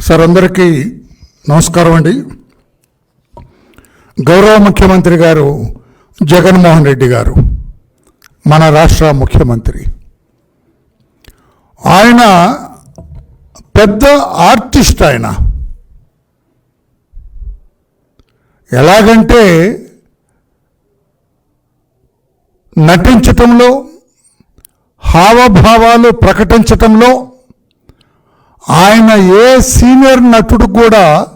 Sir అందరికీ నమస్కారం అండి. గౌరవ ముఖ్యమంత్రి గారు జగన్మోహన్ రెడ్డి గారు మన రాష్ట్ర ముఖ్యమంత్రి. ఆయన పెద్ద ఆర్టిస్ట్ ఆయన. ఎలాగంటే నటించటంలో హావభావాలు ప్రకటించటంలో ఆయన ఏ సీనియర్ నటుడు కూడా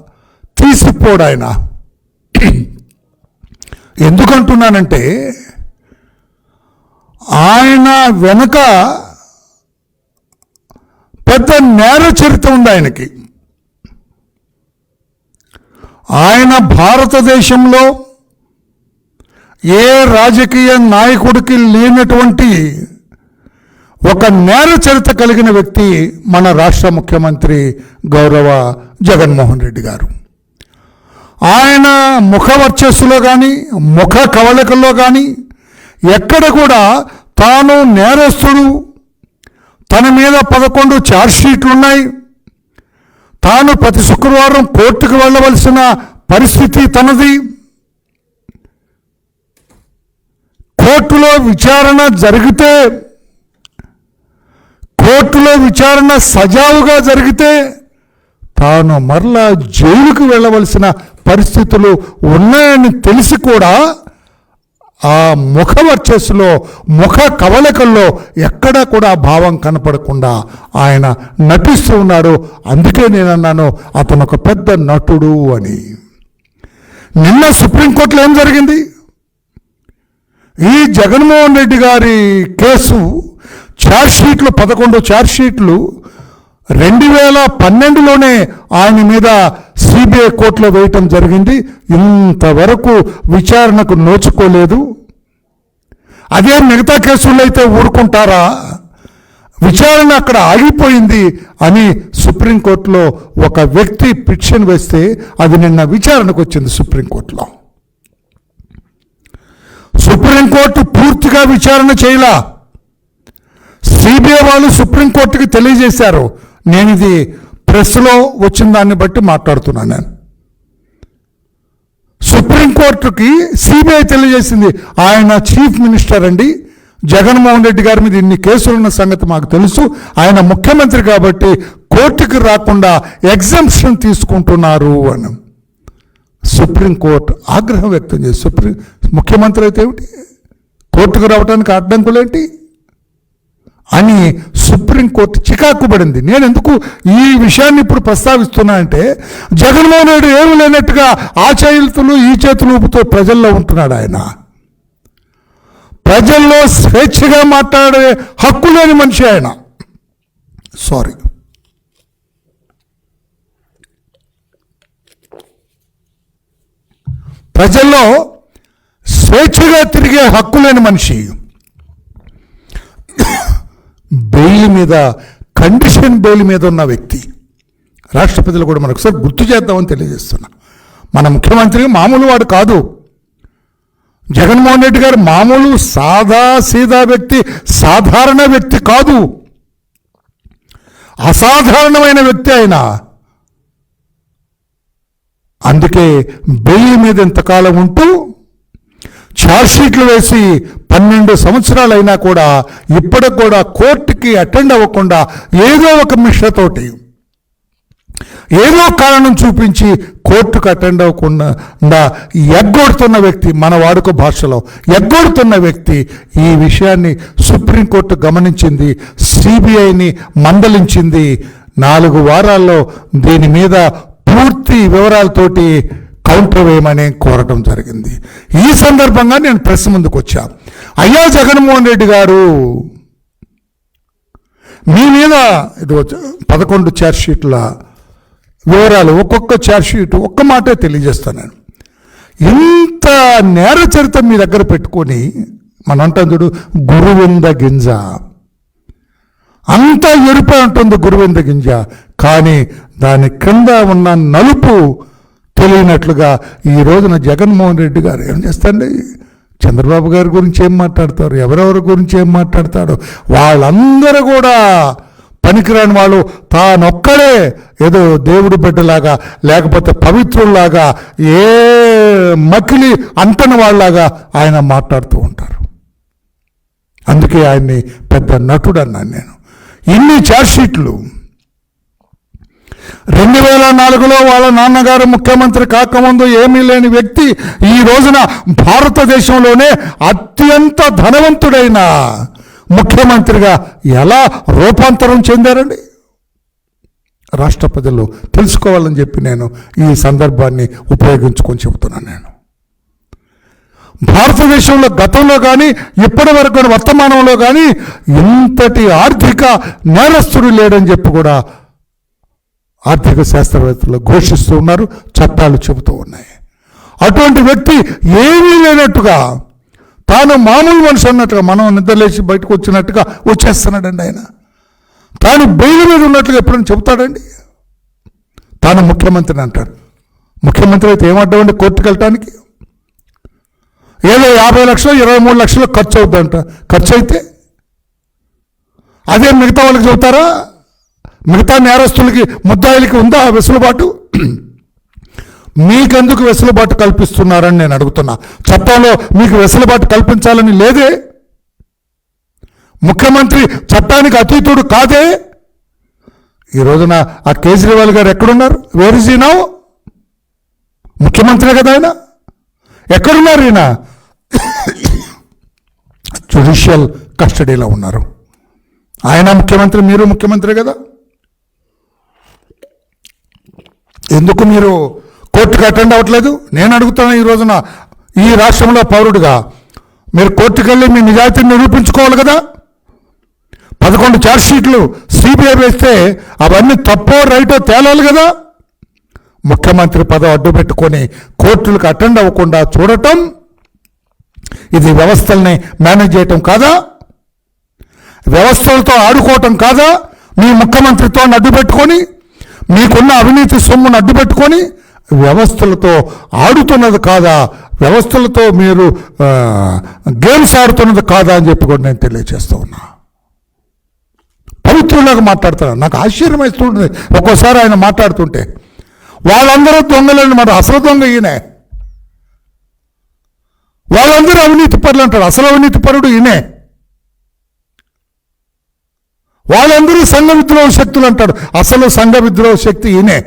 తీసిపోడు ఆయన. ఎందుకంటున్నానంటే ఆయన వెనుక పెద్ద నేర చరిత్ర ఉంది ఆయనకి. ఆయన భారతదేశంలో ఏ రాజకీయ నాయకుడికి లేనటువంటి ఒక నేర చరిత్ర కలిగిన వ్యక్తి మన రాష్ట్ర ముఖ్యమంత్రి గౌరవ జగన్మోహన్ రెడ్డి గారు. ఆయన ముఖ వర్చస్సులో కానీ ముఖ కవళికల్లో కానీ ఎక్కడ కూడా తాను నేరస్తుడు తన మీద పదకొండు ఛార్జ్షీట్లు ఉన్నాయి. తాను ప్రతి శుక్రవారం కోర్టుకు వెళ్ళవలసిన పరిస్థితి తనది. కోర్టులో విచారణ జరిగితే కోర్టులో విచారణ సజావుగా జరిగితే తాను మరలా జైలుకు వెళ్ళవలసిన పరిస్థితులు ఉన్నాయని తెలిసి కూడా ఆ ముఖ వర్చస్సులో ముఖ కవళికల్లో ఎక్కడా కూడా భావం కనపడకుండా ఆయన నటిస్తూ ఉన్నాడు. అందుకే నేను అన్నాను అతను ఒక పెద్ద నటుడు అని. నిన్న సుప్రీంకోర్టులో ఏం జరిగింది? ఈ జగన్మోహన్ రెడ్డి గారి కేసు ఛార్జ్షీట్లు పదకొండు ఛార్జ్షీట్లు రెండు వేల పన్నెండులోనే ఆయన మీద సిబిఐ కోర్టులో వేయటం జరిగింది. ఇంతవరకు విచారణకు నోచుకోలేదు. అదే మిగతా కేసుల్లో అయితే ఊరుకుంటారా? విచారణ అక్కడ ఆగిపోయింది అని సుప్రీంకోర్టులో ఒక వ్యక్తి పిటిషన్ వేస్తే అది నిన్న విచారణకు వచ్చింది సుప్రీంకోర్టులో. సుప్రీంకోర్టు పూర్తిగా విచారణ చేయలా? సిబిఐ వాళ్ళు సుప్రీంకోర్టుకి తెలియజేశారు. నేను ఇది ప్రెస్లో వచ్చిన దాన్ని బట్టి మాట్లాడుతున్నాను నేను. సుప్రీంకోర్టుకి సిబిఐ తెలియజేసింది. ఆయన చీఫ్ మినిస్టర్ అండి. జగన్మోహన్ రెడ్డి గారి మీద ఇన్ని కేసులున్న సంగతి మాకు తెలుసు. ఆయన ముఖ్యమంత్రి కాబట్టి కోర్టుకి రాకుండా ఎగ్జామ్షన్ తీసుకుంటున్నారు అని. సుప్రీంకోర్టు ఆగ్రహం వ్యక్తం చేసి సుప్రీం ముఖ్యమంత్రి అయితే ఏమిటి? కోర్టుకు రావడానికి అడ్డంకులేంటి అని సుప్రీంకోర్టు చికాకు పడింది నేను ఎందుకు ఈ విషయాన్ని ఇప్పుడు ప్రస్తావిస్తున్నా అంటే జగన్మోహన్ రెడ్డి ఏమి లేనట్టుగా ఆ చేతులు ఈ చేతులు ఊపుతో ప్రజల్లో ఉంటున్నాడు ఆయన. ప్రజల్లో స్వేచ్ఛగా మాట్లాడే హక్కు లేని మనిషి ఆయన. సారీ. ప్రజల్లో స్వేచ్ఛగా తిరిగే హక్కు లేని మనిషి. బెయిల్ మీద కండిషన్ బెయిల్ మీద ఉన్న వ్యక్తి. రాష్ట్రపతిలో కూడా మనకు ఒకసారి గుర్తు చేద్దామని తెలియజేస్తున్నా. మన ముఖ్యమంత్రి మామూలు వాడు కాదు. జగన్మోహన్ రెడ్డి గారు మామూలు సాదా సీదా వ్యక్తి సాధారణ వ్యక్తి కాదు. అసాధారణమైన వ్యక్తి ఆయన. అందుకే బెయిల్ మీద ఇంతకాలం ఉంటూ షీట్లు వేసి పన్నెండు సంవత్సరాలు అయినా కూడా ఇప్పటికి కూడా కోర్టుకి అటెండ్ అవ్వకుండా ఏదో ఒక మిషతోటి ఏదో కారణం చూపించి కోర్టుకు అటెండ్ అవ్వకుండా ఎగ్గొడుతున్న వ్యక్తి మన వాడుక భాషలో ఎగ్గొడుతున్న వ్యక్తి ఈ విషయాన్ని సుప్రీంకోర్టు గమనించింది సిబిఐని మందలించింది. నాలుగు వారాల్లో దీని మీద పూర్తి వివరాలతోటి కౌంటర్ వేయమని కోరటం జరిగింది. ఈ సందర్భంగా నేను ప్రెస్ ముందుకు వచ్చా. అయ్యా జగన్మోహన్ రెడ్డి గారు మీ మీద ఇది పదకొండు షీట్ల వివరాలు ఒక్కొక్క షీట్ ఒక్క మాటే తెలియజేస్తాను నేను. ఇంత నేర చరిత్ర మీ దగ్గర పెట్టుకొని మన అంటాం చూడు గురువింద గింజ. అంతా ఎరుపై ఉంటుంది గురువింద గింజ. కానీ దాని క్రింద ఉన్న నలుపు తెలియనట్లుగా ఈ రోజున జగన్మోహన్ రెడ్డి గారు ఏం చేస్తండి చంద్రబాబు గారి గురించి ఏం మాట్లాడతారు? ఎవరెవరి గురించి ఏం మాట్లాడతాడు వాళ్ళందరూ కూడా పనికిరాని వాళ్ళు. తానొక్కడే ఏదో దేవుడి బిడ్డలాగా లేకపోతే పవిత్రుల్లాగా ఏ మకిలి అంటని వాళ్ళలాగా ఆయన మాట్లాడుతూ ఉంటారు. అందుకే ఆయన్ని పెద్ద నటుడు అన్నాను నేను. ఇన్ని ఛార్జ్షీట్లు రెండు వేల నాలుగులో వాళ్ళ నాన్నగారు ముఖ్యమంత్రి కాకముందు ఏమీ లేని వ్యక్తి ఈ రోజున భారతదేశంలోనే అత్యంత ధనవంతుడైన ముఖ్యమంత్రిగా ఎలా రూపాంతరం చెందారండి? రాష్ట్ర ప్రజలు తెలుసుకోవాలని చెప్పి నేను ఈ సందర్భాన్ని ఉపయోగించుకొని చెబుతున్నాను నేను. భారతదేశంలో గతంలో కానీ ఇప్పటి వరకు వర్తమానంలో కానీ ఇంతటి ఆర్థిక నేరస్తుడు లేడని చెప్పి కూడా ఆర్థిక శాస్త్రవేత్తలు ఘోషిస్తూ ఉన్నారు చట్టాలు చెబుతూ ఉన్నాయి. అటువంటి వ్యక్తి ఏమీ లేనట్టుగా తాను మామూలు మనిషి అన్నట్టుగా మనం నిద్రలేసి బయటకు వచ్చినట్టుగా వచ్చేస్తున్నాడండి ఆయన. తాను బెయిల్ మీద ఉన్నట్లుగా ఎప్పుడైనా చెబుతాడండి? తాను ముఖ్యమంత్రిని అంటాడు. ముఖ్యమంత్రి అయితే ఏమంటామండి కోర్టుకు వెళ్ళటానికి? ఏదో యాభై లక్షలు ఇరవై మూడు లక్షలు ఖర్చు అవుతుందంట ఖర్చు అయితే? అదే మిగతా వాళ్ళకి చెబుతారా? మిగతా నేరస్తులకి ముద్దాయిలకి ఉందా ఆ వెసులుబాటు? మీకెందుకు వెసులుబాటు కల్పిస్తున్నారని నేను అడుగుతున్నా. చట్టంలో మీకు వెసులుబాటు కల్పించాలని లేదే? ముఖ్యమంత్రి చట్టానికి అతీతుడు కాదే? ఈ రోజున ఆ కేజ్రీవాల్ గారు ఎక్కడున్నారు? వేర్ ముఖ్యమంత్రి కదా ఆయన? ఎక్కడున్నారు ఈయన? జ్యుడిషియల్ కస్టడీలో ఉన్నారు. ఆయన ముఖ్యమంత్రి మీరు ముఖ్యమంత్రి కదా? ఎందుకు మీరు కోర్టుకు అటెండ్ అవ్వట్లేదు? నేను అడుగుతాను ఈ రోజున ఈ రాష్ట్రంలో పౌరుడిగా మీరు కోర్టుకు వెళ్ళి మీ నిజాయితీని నిరూపించుకోవాలి కదా? పదకొండు ఛార్జ్షీట్లు సిబిఐ వేస్తే అవన్నీ తప్పో రైటో తేలాలి కదా? ముఖ్యమంత్రి పదవి అడ్డు పెట్టుకొని కోర్టులకు అటెండ్ అవ్వకుండా చూడటం ఇది వ్యవస్థల్ని మేనేజ్ చేయటం కాదా? వ్యవస్థలతో ఆడుకోవటం కాదా? మీ ముఖ్యమంత్రితో అడ్డు పెట్టుకొని మీకున్న అవినీతి సొమ్మును అడ్డు పెట్టుకొని వ్యవస్థలతో ఆడుతున్నది కాదా? వ్యవస్థలతో మీరు గేమ్స్ ఆడుతున్నది కాదా అని చెప్పి కూడా నేను తెలియజేస్తూ ఉన్నా. పవిత్రులాగా మాట్లాడుతున్నాను నాకు ఆశ్చర్యం వేస్తుంటుంది. ఒక్కోసారి ఆయన మాట్లాడుతుంటే వాళ్ళందరూ దొంగలండి మరి అసలు దొంగ ఈయనే. వాళ్ళందరూ అవినీతి పరులు అంటారు. అసలు అవినీతి పరుడు ఈయనే. వాళ్ళందరూ సంఘ విద్రోహ శక్తులు అంటాడు. అసలు సంఘ విద్రోహ శక్తి ఈయనే.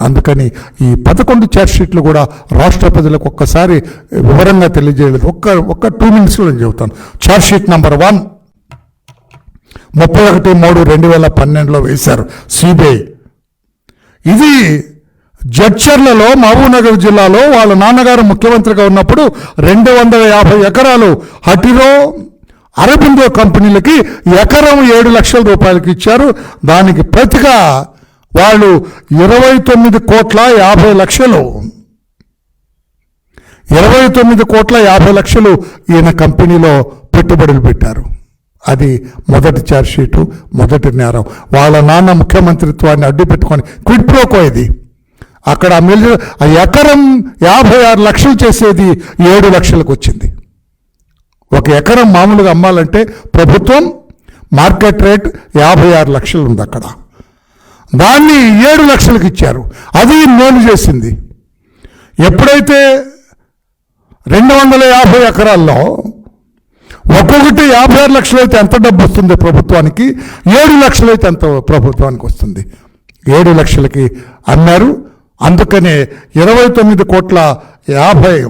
అందుకని ఈ పదకొండు చార్జ్షీట్లు కూడా రాష్ట్ర ప్రజలకు ఒక్కసారి వివరంగా తెలియజేయలేదు. ఒక్క ఒక్క టూ మినిట్స్లో నేను చెబుతాను. చార్జ్షీట్ నెంబర్ వన్ ముప్పై ఒకటి మూడు రెండు వేల పన్నెండులో వేశారు సిబిఐ. ఇది జడ్చర్లలో మహబూబ్నగర్ జిల్లాలో వాళ్ళ నాన్నగారు ముఖ్యమంత్రిగా ఉన్నప్పుడు రెండు వందల యాభై ఎకరాలు హటిరో అరబిందో కంపెనీలకి ఎకరం ఏడు లక్షల రూపాయలకి ఇచ్చారు. దానికి ప్రతిగా వాళ్ళు ఇరవై తొమ్మిది కోట్ల యాభై లక్షలు. ఇరవై తొమ్మిది కోట్ల యాభై లక్షలు ఈయన కంపెనీలో పెట్టుబడులు పెట్టారు. అది మొదటి ఛార్జ్షీటు మొదటి నేరం. వాళ్ళ నాన్న ముఖ్యమంత్రిత్వాన్ని అడ్డు పెట్టుకొని క్విడ్ ప్రోకో ఇది. అక్కడ ఆ మిల్ ఆ ఎకరం యాభై ఆరు లక్షలు చేసేది ఏడు లక్షలకు వచ్చింది. ఒక ఎకరం మామూలుగా అమ్మాలంటే ప్రభుత్వం మార్కెట్ రేట్ యాభై ఆరు లక్షలు ఉంది అక్కడ. దాన్ని ఏడు లక్షలకు ఇచ్చారు. అది మేలు చేసింది. ఎప్పుడైతే రెండు వందల యాభై ఎకరాల్లో ఒక్కొక్కటి యాభై ఆరు లక్షలు అయితే ఎంత డబ్బు వస్తుంది ప్రభుత్వానికి? ఏడు లక్షలు అయితే ఎంత ప్రభుత్వానికి వస్తుంది? ఏడు లక్షలకి అన్నారు అందుకనే ఇరవై తొమ్మిది కోట్ల యాభై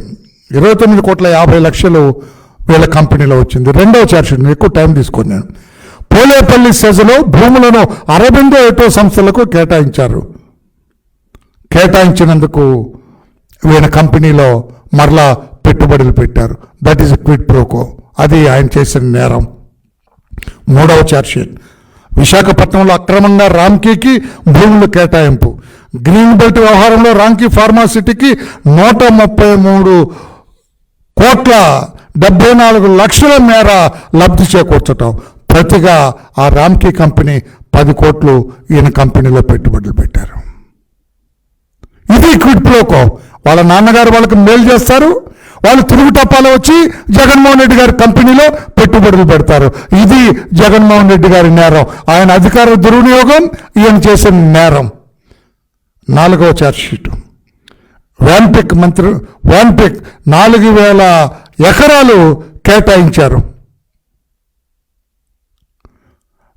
ఇరవై తొమ్మిది కోట్ల యాభై లక్షలు వీళ్ళ కంపెనీలో వచ్చింది. రెండవ చార్జ్షీట్ ఎక్కువ టైం తీసుకుని. నేను పోలేపల్లి సెజలో భూములను అరబిందో ఎటో సంస్థలకు కేటాయించారు. కేటాయించినందుకు వీళ్ళ కంపెనీలో మరలా పెట్టుబడులు పెట్టారు. దట్ ఈస్ క్విట్ ప్రోకో అది ఆయన చేసిన నేరం. మూడవ చార్జ్షీట్ విశాఖపట్నంలో అక్రమంగా రామ్కీకి భూములు కేటాయింపు. గ్రీన్ బెల్ట్ వ్యవహారంలో రాంకీ ఫార్మాసిటీకి నూట ముప్పై మూడు కోట్ల డెబ్బై నాలుగు లక్షల మేర లబ్ధి చేకూర్చటం. ప్రతిగా ఆ రామ్కీ కంపెనీ పది కోట్లు ఈయన కంపెనీలో పెట్టుబడులు పెట్టారు. ఇది క్విడ్ ప్రోకో వాళ్ళ నాన్నగారు వాళ్ళకి మేలు చేస్తారు. వాళ్ళు తిరుగుటప్పాలో వచ్చి జగన్మోహన్ రెడ్డి గారి కంపెనీలో పెట్టుబడులు పెడతారు. ఇది జగన్మోహన్ రెడ్డి గారి నేరం. ఆయన అధికార దుర్వినియోగం ఈయన చేసిన నేరం. నాలుగవ ఛార్జ్షీట్ వ్యాన్పిక్ మంత్రి వ్యాన్పిక్ నాలుగు వేల ఎకరాలు కేటాయించారు.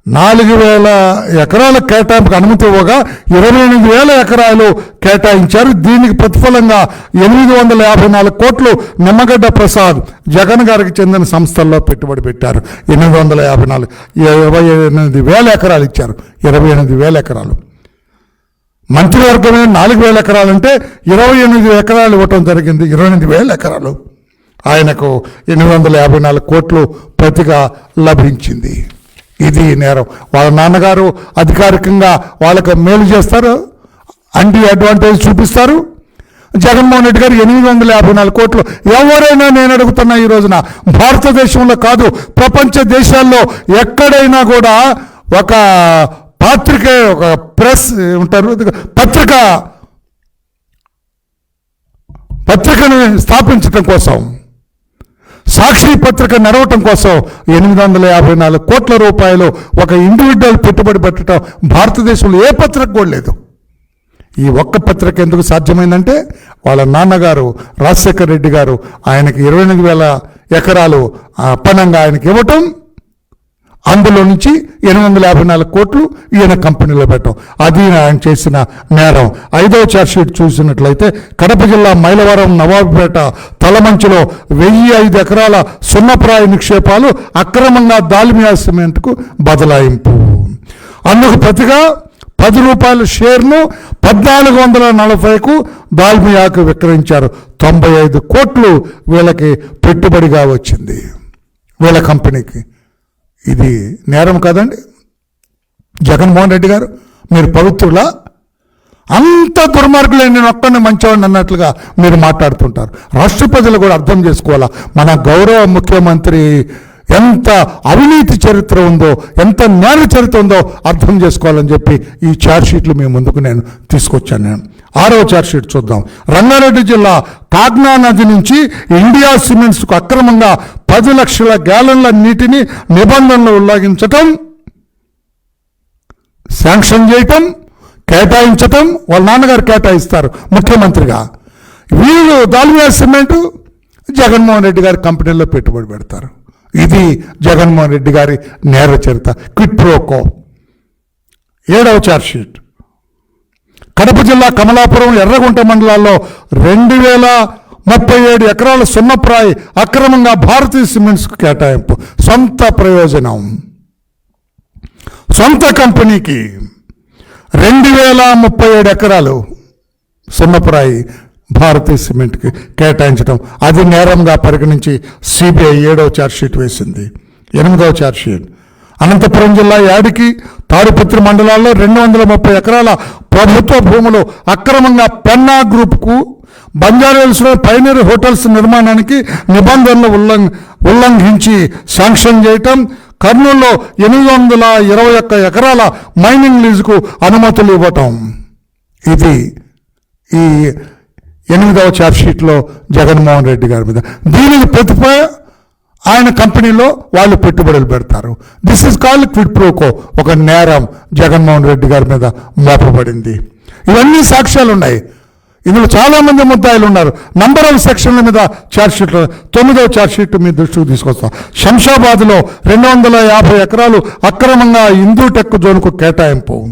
నాలుగు వేల ఎకరాల కేటాయింపుకు అనుమతి ఇవ్వగా ఇరవై ఎనిమిది వేల ఎకరాలు కేటాయించారు. దీనికి ప్రతిఫలంగా ఎనిమిది వందల యాభై నాలుగు కోట్లు నిమ్మగడ్డ ప్రసాద్ జగన్ గారికి చెందిన సంస్థల్లో పెట్టుబడి పెట్టారు. ఎనిమిది వందల యాభై నాలుగు ఇరవై ఎనిమిది వేల ఎకరాలు ఇచ్చారు. ఇరవై ఎనిమిది వేల ఎకరాలు. మంత్రివర్గమే నాలుగు వేల ఎకరాలు అంటే ఇరవై ఎనిమిది ఎకరాలు ఇవ్వటం జరిగింది. ఇరవై ఎనిమిది వేల ఎకరాలు. ఆయనకు ఎనిమిది వందల యాభై నాలుగు కోట్లు ప్రతిగా లభించింది. ఇది నేరం. వాళ్ళ నాన్నగారు అధికారికంగా వాళ్ళకు మేలు చేస్తారు. అంటీ అడ్వాంటేజ్ చూపిస్తారు. జగన్మోహన్ రెడ్డి గారు ఎనిమిది వందల యాభై నాలుగు కోట్లు ఎవరైనా నేను అడుగుతున్నా ఈ రోజున భారతదేశంలో కాదు ప్రపంచ దేశాల్లో ఎక్కడైనా కూడా ఒక పాత్రిక ఒక ప్రెస్ ఉంటారు పత్రిక పత్రికను స్థాపించడం కోసం సాక్షి పత్రిక నడవటం కోసం ఎనిమిది వందల యాభై నాలుగు కోట్ల రూపాయలు ఒక ఇండివిజువల్ పెట్టుబడి పెట్టడం భారతదేశంలో ఏ పత్రిక కూడా లేదు. ఈ ఒక్క పత్రిక ఎందుకు సాధ్యమైందంటే వాళ్ళ నాన్నగారు రాజశేఖర్ రెడ్డి గారు ఆయనకి ఇరవై ఎనిమిది వేల ఎకరాలు అప్పనంగా ఆయనకి ఇవ్వటం అందులో నుంచి ఎనిమిది వందల యాభై నాలుగు కోట్లు ఈయన కంపెనీలో పెట్టడం. అది ఆయన చేసిన నేరం. ఐదవ ఛార్జ్షీట్ చూసినట్లయితే కడప జిల్లా మైలవరం నవాబుపేట తలమంచులో వెయ్యి ఐదు ఎకరాల సున్నప్రాయ నిక్షేపాలు అక్రమంగా దాల్మియా సిమెంట్కు బదలాయింపు. అందుకు ప్రతిగా పది రూపాయల షేర్ను పద్నాలుగు వందల నలభైకు దాల్మియాకు విక్రయించారు. తొంభై ఐదు కోట్లు వీళ్ళకి పెట్టుబడిగా వచ్చింది. వీళ్ళ కంపెనీకి. ఇది నేరం కాదండి. జగన్మోహన్ రెడ్డి గారు మీరు పవిత్రులా? అంత దుర్మార్గులే నేను ఒక్కడిని మంచివాడిని అన్నట్లుగా మీరు మాట్లాడుతుంటారు. రాష్ట్ర ప్రజలు కూడా అర్థం చేసుకోవాలా? మన గౌరవ ముఖ్యమంత్రి ఎంత అవినీతి చరిత్ర ఉందో ఎంత న్యాయ చరిత్ర ఉందో అర్థం చేసుకోవాలని చెప్పి ఈ ఛార్జ్షీట్లు మీ ముందుకు నేను తీసుకొచ్చాను. నేను ఆరవ చార్జ్షీట్ చూద్దాం. రంగారెడ్డి జిల్లా కాగ్నా నది నుంచి ఇండియా సిమెంట్స్కు అక్రమంగా పది లక్షల గ్యాలన్ల నీటిని నిబంధనలు ఉల్లంఘించటం శాంక్షన్ చేయటం కేటాయించటం వాళ్ళ నాన్నగారు కేటాయిస్తారు ముఖ్యమంత్రిగా. వీళ్ళు దాల్మియా సిమెంటు జగన్మోహన్ రెడ్డి గారి కంపెనీలో పెట్టుబడి పెడతారు. ఇది జగన్మోహన్ రెడ్డి గారి నేర చరిత్ర. Quid pro quo. ఏడవ చార్జ్షీట్ కడప జిల్లా కమలాపురం ఎర్రగుంట మండలాల్లో రెండు వేల ముప్పై ఏడు ఎకరాల సున్నప్రాయి అక్రమంగా భారతీయ సిమెంట్స్ కేటాయింపు. సొంత ప్రయోజనం. సొంత కంపెనీకి రెండు వేల ముప్పై ఏడు ఎకరాలు సున్నప్రాయి భారతీయ సిమెంట్కి కేటాయించడం అది నేరంగా పరిగణించి సిబిఐ ఏడవ ఛార్జ్షీట్ వేసింది. ఎనిమిదవ ఛార్జ్షీట్ అనంతపురం జిల్లా యాడికి తాడిపత్రి మండలాల్లో రెండు వందల ముప్పై ఎకరాల ప్రభుత్వ భూములు అక్రమంగా పెన్నా గ్రూప్కు బంజారాహిల్స్లో పైనీర్ హోటల్స్ నిర్మాణానికి నిబంధనలు ఉల్లంఘ ఉల్లంఘించి శాంక్షన్ చేయటం కర్నూలులో ఎనిమిది వందల ఇరవై ఒక్క ఎకరాల మైనింగ్ లీజుకు అనుమతులు ఇవ్వటం. ఇది ఈ ఎనిమిదవ ఛార్జ్షీట్లో జగన్మోహన్ రెడ్డి గారి మీద. దీనికి ప్రతిప ఆయన కంపెనీలో వాళ్ళు పెట్టుబడులు పెడతారు. This is called quid pro quo ఒక నేరం జగన్మోహన్ రెడ్డి గారి మీద మోపబడింది. ఇవన్నీ సాక్ష్యాలు ఉన్నాయి. ఇందులో చాలామంది ముద్దాయిలు ఉన్నారు. నంబర్ ఆఫ్ సెక్షన్ల మీద ఛార్జ్షీట్లు తొమ్మిదవ ఛార్జ్షీట్ మీ దృష్టికి తీసుకొస్తాం. శంషాబాద్లో రెండు వందల యాభై ఎకరాలు అక్రమంగా హిందూ టెక్ జోన్కు కేటాయింపు.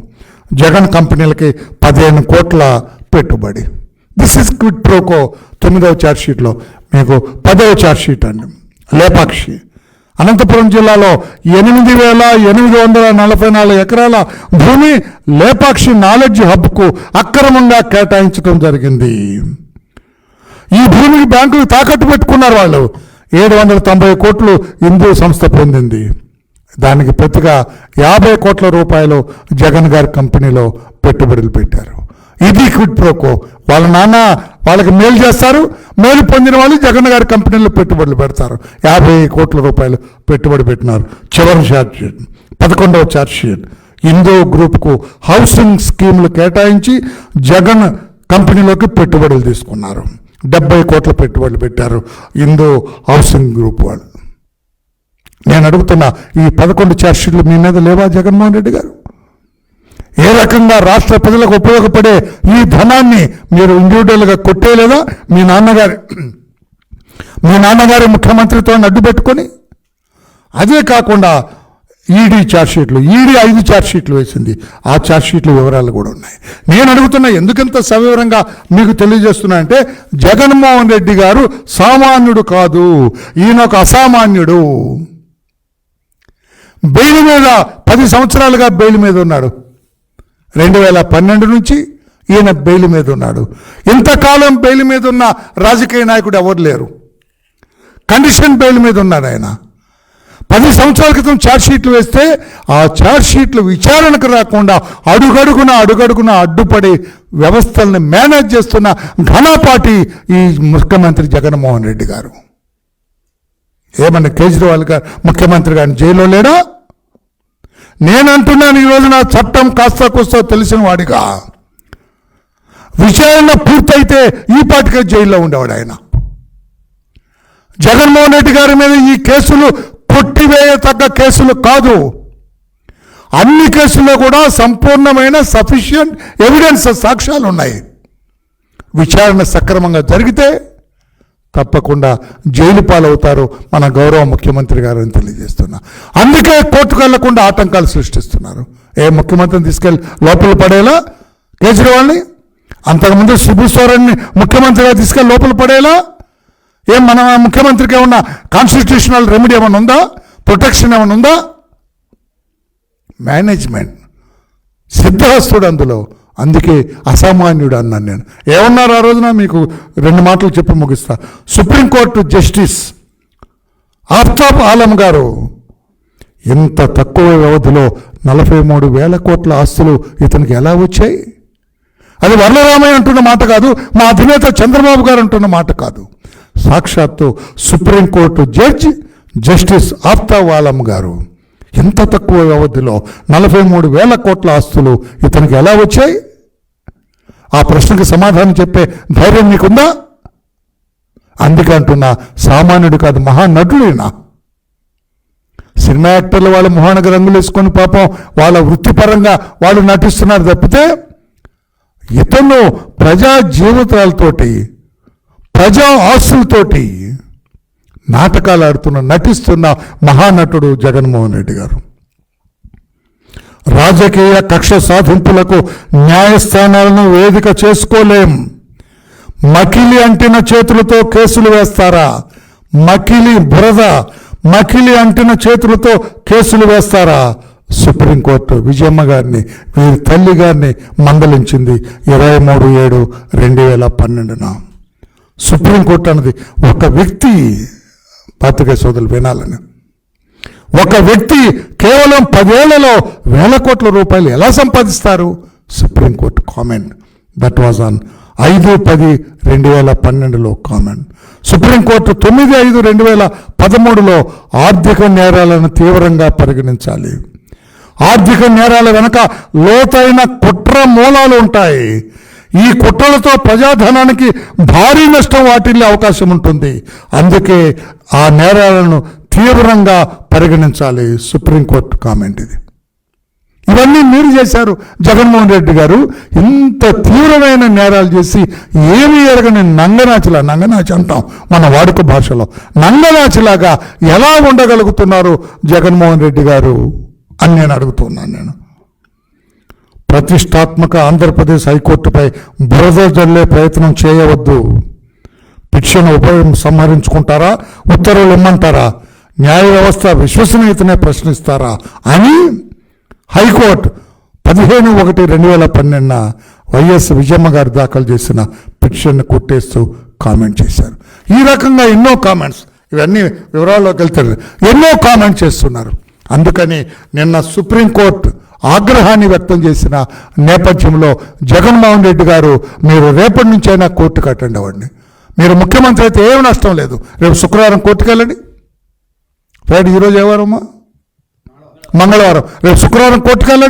జగన్ కంపెనీలకి పదిహేను కోట్ల పెట్టుబడి. దిస్ ఇస్ క్విడ్ ప్రోకో తొమ్మిదవ ఛార్జ్షీట్లో మీకు పదవ ఛార్జ్షీట్ అండి. లేపాక్షి. అనంతపురం జిల్లాలో ఎనిమిది వేల ఎనిమిది వందల నలభై నాలుగు ఎకరాల భూమి లేపాక్షి నాలెడ్జ్ హబ్కు అక్రమంగా కేటాయించడం జరిగింది. ఈ భూమిని బ్యాంకులు తాకట్టు పెట్టుకున్నారు వాళ్ళు. ఏడు వందల తొంభై కోట్లు హిందూ సంస్థ పొందింది. దానికి ప్రతిగా యాభై కోట్ల రూపాయలు జగన్ గారి కంపెనీలో పెట్టుబడులు పెట్టారు. ఇది క్విడ్ ప్రోకో వాళ్ళ నాన్న వాళ్ళకి మేలు చేస్తారు. మేలు పొందిన వాళ్ళు జగన్ గారి కంపెనీలో పెట్టుబడులు పెడతారు. యాభై కోట్ల రూపాయలు పెట్టుబడి పెట్టినారు. చివరి ఛార్జ్ షీట్. పదకొండవ ఛార్జ్ షీట్. ఇందో గ్రూప్కు హౌసింగ్ స్కీములు కేటాయించి జగన్ కంపెనీలోకి పెట్టుబడులు తీసుకున్నారు. డెబ్బై కోట్ల పెట్టుబడులు పెట్టారు ఇందో హౌసింగ్ గ్రూప్ వాళ్ళు. నేను అడుగుతున్నా ఈ పదకొండు ఛార్జ్షీట్లు మీ మీద లేవా జగన్మోహన్ రెడ్డి గారు? ఏ రకంగా రాష్ట్ర ప్రజలకు ఉపయోగపడే ఈ ధనాన్ని మీరు ఇండివిజువల్గా కొట్టేయలేదా? మీ నాన్నగారి మీ నాన్నగారి ముఖ్యమంత్రితో అడ్డు పెట్టుకొని? అదే కాకుండా ఈడీ షీట్లు ఈడీ ఐదు షీట్లు వేసింది. ఆ ఛార్జ్షీట్ల వివరాలు కూడా ఉన్నాయి. నేను అడుగుతున్నా ఎందుకంత సవివరంగా మీకు తెలియజేస్తున్నా అంటే జగన్మోహన్ రెడ్డి గారు సామాన్యుడు కాదు. ఈయన ఒక అసామాన్యుడు. బెయిల్ మీద పది సంవత్సరాలుగా బెయిల్ మీద ఉన్నాడు రెండు వేల పన్నెండు నుంచి ఈయన బెయిల్ మీద ఉన్నాడు. ఇంతకాలం బెయిల్ మీద ఉన్న రాజకీయ నాయకుడు ఎవరు లేరు? కండిషన్ బెయిల్ మీద ఉన్నాడు ఆయన. పది సంవత్సరాల క్రితం ఛార్జ్షీట్లు వేస్తే ఆ ఛార్జ్షీట్లు విచారణకు రాకుండా అడుగడుగున అడుగడుగున అడ్డుపడి వ్యవస్థల్ని మేనేజ్ చేస్తున్న ఘనపాటి ఈ ముఖ్యమంత్రి జగన్మోహన్ రెడ్డి గారు. ఏమన్నా కేజ్రీవాల్ గారు ముఖ్యమంత్రి గారిని జైల్లో లేడా? నేనంటున్నాను ఈరోజు నా చట్టం కాస్త కూస్త తెలిసిన వాడిగా. విచారణ పూర్తయితే ఈ పాటికే జైల్లో ఉండేవాడు ఆయన. జగన్మోహన్ రెడ్డి గారి మీద ఈ కేసులు కొట్టివేయతగ్గ కేసులు కాదు. అన్ని కేసుల్లో కూడా సంపూర్ణమైన సఫిషియంట్ ఎవిడెన్స్ సాక్ష్యాలు ఉన్నాయి విచారణ సక్రమంగా జరిగితే తప్పకుండా జైలు పాలవుతారు మన గౌరవ ముఖ్యమంత్రి గారని తెలియజేస్తున్నా. అందుకే కోర్టుకు వెళ్ళకుండా ఆటంకాలు సృష్టిస్తున్నారు. ఏ ముఖ్యమంత్రిని తీసుకెళ్ళి లోపల పడేలా? కేజ్రీవాల్ని? అంతకుముందు శిబు సోరెన్ని ముఖ్యమంత్రిగా తీసుకెళ్ళి లోపల పడేలా? ఏం మన ముఖ్యమంత్రికి ఏమన్నా కాన్స్టిట్యూషనల్ రెమెడీ ఏమైనా ఉందా? ప్రొటెక్షన్ ఏమైనా ఉందా? మేనేజ్మెంట్ సిద్ధహస్తుడు అందులో. అందుకే అసామాన్యుడు అన్నాను నేను. ఏమన్నారు ఆ రోజున? మీకు రెండు మాటలు చెప్పి ముగిస్తా. Supreme court justice Aftab Alam గారు ఇంత తక్కువ వ్యవధిలో నలభై మూడు వేల కోట్ల ఆస్తులు ఇతనికి ఎలా వచ్చాయి? అది వరలరామయ్య అంటున్న మాట కాదు మా అధినేత చంద్రబాబు గారు అంటున్న మాట కాదు. సాక్షాత్తు supreme court judge justice Aftab Alam గారు ఎంత తక్కువ వ్యవధిలో నలభై మూడు వేల కోట్ల ఆస్తులు ఇతనికి ఎలా వచ్చాయి? ఆ ప్రశ్నకు సమాధానం చెప్పే ధైర్యం నీకుందా? అందుకే అంటున్నా సామాన్యుడు కాదు మహానటుడైనా. సినిమా యాక్టర్లు వాళ్ళ మొహానికి రంగులు వేసుకొని పాపం వాళ్ళ వృత్తిపరంగా వాళ్ళు నటిస్తున్నారు తప్పితే ఇతను ప్రజా జీవితాలతోటి ప్రజా ఆస్తులతోటి నాటకాలు ఆడుతున్న నటిస్తున్న మహానటుడు జగన్మోహన్ రెడ్డి గారు. రాజకీయ కక్ష సాధింపులకు న్యాయస్థానాలను వేదిక చేసుకోలేం. మకిలి అంటిన చేతులతో కేసులు వేస్తారా? మకిలి బురద మకిలి అంటిన చేతులతో కేసులు వేస్తారా? సుప్రీంకోర్టు విజయమ్మ గారిని వీరి తల్లి గారిని మందలించింది ఇరవై మూడు ఏడు రెండు వేల పన్నెండున. సుప్రీంకోర్టు అన్నది ఒక వ్యక్తి పాతిక సోదరులు వినాలని. ఒక వ్యక్తి కేవలం పదేళ్ళలో వేల కోట్ల రూపాయలు ఎలా సంపాదిస్తారు? Supreme court comment. That was on ఐదు పది రెండు వేల పన్నెండులో కామెంట్. సుప్రీంకోర్టు తొమ్మిది ఐదు రెండు వేల పదమూడులో ఆర్థిక నేరాలను తీవ్రంగా పరిగణించాలి. ఆర్థిక నేరాల వెనక లోతైన కుట్ర మూలాలు ఉంటాయి. ఈ కుట్రలతో ప్రజాధనానికి భారీ నష్టం వాటిల్లే అవకాశం ఉంటుంది. అందుకే ఆ నేరాలను తీవ్రంగా పరిగణించాలి సుప్రీంకోర్టు కామెంట్ ఇది. ఇవన్నీ మీరు చేశారు జగన్మోహన్ రెడ్డి గారు. ఇంత తీవ్రమైన నేరాలు చేసి ఏమి ఎరగని నంగనాచిలా నంగనాచి అంటాం మన వాడుక భాషలో. నంగనాచిలాగా ఎలా ఉండగలుగుతున్నారు జగన్మోహన్ రెడ్డి గారు అని నేను అడుగుతున్నాను నేను. ప్రతిష్టాత్మక ఆంధ్రప్రదేశ్ హైకోర్టుపై బురద జల్లే ప్రయత్నం చేయవద్దు. పిటిషన్ ఉపయోగం సంహరించుకుంటారా? ఉత్తర్వులు ఇమ్మంటారా? న్యాయ వ్యవస్థ విశ్వసనీయతనే ప్రశ్నిస్తారా అని హైకోర్టు పదిహేను ఒకటి రెండు వేల పన్నెండున వైఎస్ విజయమ్మ గారు దాఖలు చేసిన పిటిషన్ను కొట్టేస్తూ కామెంట్ చేశారు. ఈ రకంగా ఎన్నో కామెంట్స్ ఇవన్నీ వివరాల్లోకి వెళ్తారు. ఎన్నో కామెంట్ చేస్తున్నారు. అందుకని నిన్న సుప్రీంకోర్టు ఆగ్రహాన్ని వ్యక్తం చేసిన నేపథ్యంలో జగన్మోహన్ రెడ్డి గారు మీరు రేపటి నుంచైనా కోర్టుకు అటెండ్ అవ్వండి. మీరు ముఖ్యమంత్రి అయితే ఏం నష్టం లేదు. రేపు శుక్రవారం కోర్టుకు వెళ్ళండి ఫ్రైడే ఈరోజు ఏవారమ్మా మంగళవారం. రేపు శుక్రవారం కోర్టుకు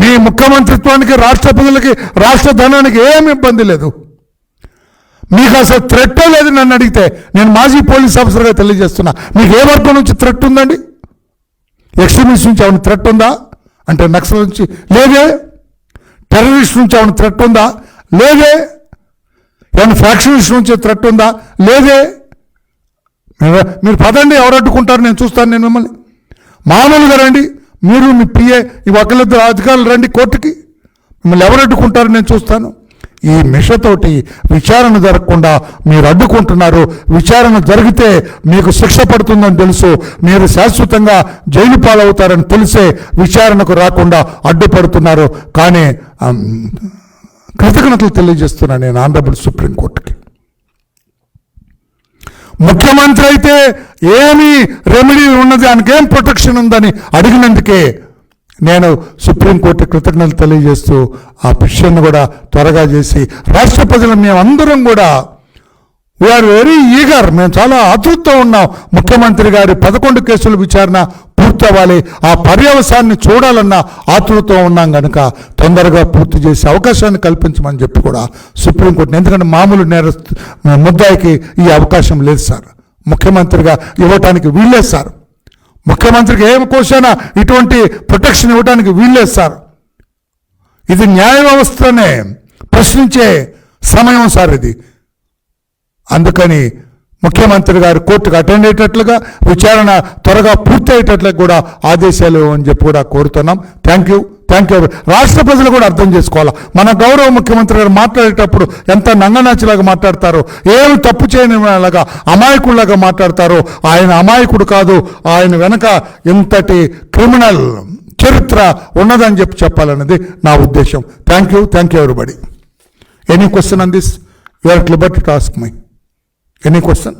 మీ ముఖ్యమంత్రిత్వానికి రాష్ట్ర ప్రజలకి రాష్ట్ర ధనానికి ఏమి ఇబ్బంది లేదు. మీకు అసలు థ్రెట్టే లేదు నన్ను అడిగితే. నేను మాజీ పోలీస్ ఆఫీసర్గా తెలియజేస్తున్నా. మీకు ఏ వర్గం నుంచి థ్రెట్ ఉందండి? ఎక్స్ట్రీమిస్ట్ నుంచి ఏమైనా థ్రెట్ ఉందా? అంటే నక్సల్ నుంచి లేదే? టెర్రరిస్ట్ నుంచి ఏమైనా థ్రెట్ ఉందా? లేదే? ఏమైనా ఫ్యాక్షనిస్ట్ నుంచి థ్రెట్ ఉందా? లేదే? మీరు పదండి ఎవరు అడ్డుకుంటారు నేను చూస్తాను నేను మిమ్మల్ని. మామూలుగా రండి మీరు మీ పిఏ ఈ ఒకళ్ళిద్దరు అధికారులు రండి కోర్టుకి. మిమ్మల్ని ఎవరు అడ్డుకుంటారు నేను చూస్తాను. ఈ మిషతోటి విచారణ జరగకుండా మీరు అడ్డుకుంటున్నారు. విచారణ జరిగితే మీకు శిక్ష పడుతుందని తెలుసు. మీరు శాశ్వతంగా జైలు పాలవుతారని తెలిసే విచారణకు రాకుండా అడ్డుపడుతున్నారు. కానీ కృతజ్ఞతలు తెలియజేస్తున్నాను నేను ఆంధ్రప్రదేశ్ సుప్రీంకోర్టుకి. ముఖ్యమంత్రి అయితే ఏమి రెమెడీ ఉన్నది ఆయనకి ఏం ప్రొటెక్షన్ ఉందని అడిగినందుకే నేను సుప్రీంకోర్టు కృతజ్ఞతలు తెలియజేస్తూ ఆ పిటిషన్ను కూడా త్వరగా చేసి రాష్ట్ర ప్రజలు మేమందరం కూడా వీఆర్ వెరీ ఈగర్ మేము చాలా ఆతృతతో ఉన్నాం. ముఖ్యమంత్రి గారి పదకొండు కేసుల విచారణ పూర్తవ్వాలి. ఆ పర్యవసాన్ని చూడాలన్న ఆతృతతో ఉన్నాం కనుక తొందరగా పూర్తి చేసే అవకాశాన్ని కల్పించమని చెప్పి కూడా సుప్రీంకోర్టు ఎందుకంటే మామూలు నేరస్తు ముద్దాయికి ఈ అవకాశం లేదు సార్. ముఖ్యమంత్రిగా ఇవ్వటానికి వీల్లేదు సార్. ముఖ్యమంత్రికి ఏం కోసైనా ఇటువంటి ప్రొటెక్షన్ ఇవ్వడానికి వీల్లేదు సార్. ఇది న్యాయ వ్యవస్థనే ప్రశ్నించే సమయం సార్ ఇది. అందుకని ముఖ్యమంత్రి గారు కోర్టుకు అటెండ్ అయ్యేటట్లుగా విచారణ త్వరగా పూర్తి అయ్యేటట్లుగా కూడా ఆదేశాలు అని చెప్పి కూడా కోరుతున్నాం. థ్యాంక్ యూ థ్యాంక్ యూ రాష్ట్ర ప్రజలు కూడా అర్థం చేసుకోవాలి? మన గౌరవ ముఖ్యమంత్రి గారు మాట్లాడేటప్పుడు ఎంత నంగనాచిలాగా మాట్లాడతారో ఏమి తప్పు చేయని లాగా అమాయకుడిలాగా మాట్లాడతారో ఆయన అమాయకుడు కాదు ఆయన వెనక ఇంతటి క్రిమినల్ చరిత్ర ఉన్నదని చెప్పి చెప్పాలన్నది నా ఉద్దేశం. Thank you thank you everybody any question on this you are liberty to ask my any question